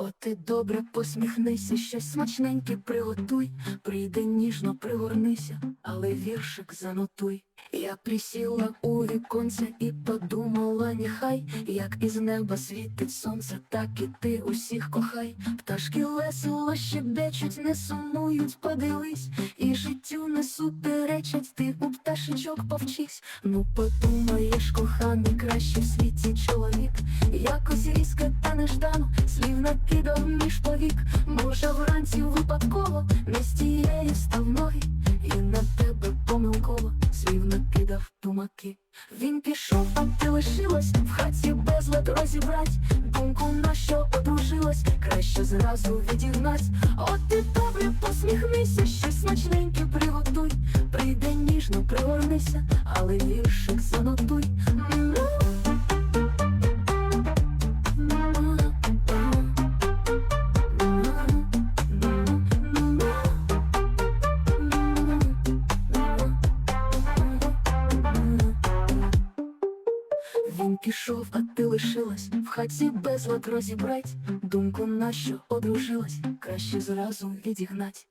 О, ти добре посміхнися, щось смачненьке приготуй, прийди ніжно пригорнися, але віршик занотуй. Я присіла у віконце і подумала, нехай, як із неба світить сонце, так і ти усіх кохай. Пташки весело щебечуть, не сумують, подивись, і життю не суперечать, ти у пташечок повчись. Ну подумаєш, коханий, кращий в світі чоловік, якось різко та неждано, вранці не з тієї став і на тебе помилково слів накидав тумаки. Він пішов, а ти лишилась в хаті безлад розібрать. Думку на що одружилась, краще зразу відігнать. От ти добре посміхнися, щось смачненьке приготуй. Прийде ніжно, пригорнися, але віршик занотуй. Пішов, а ти лишилась в хаті безлад розібрать. Думку на що одружилась, краще зразу відігнать.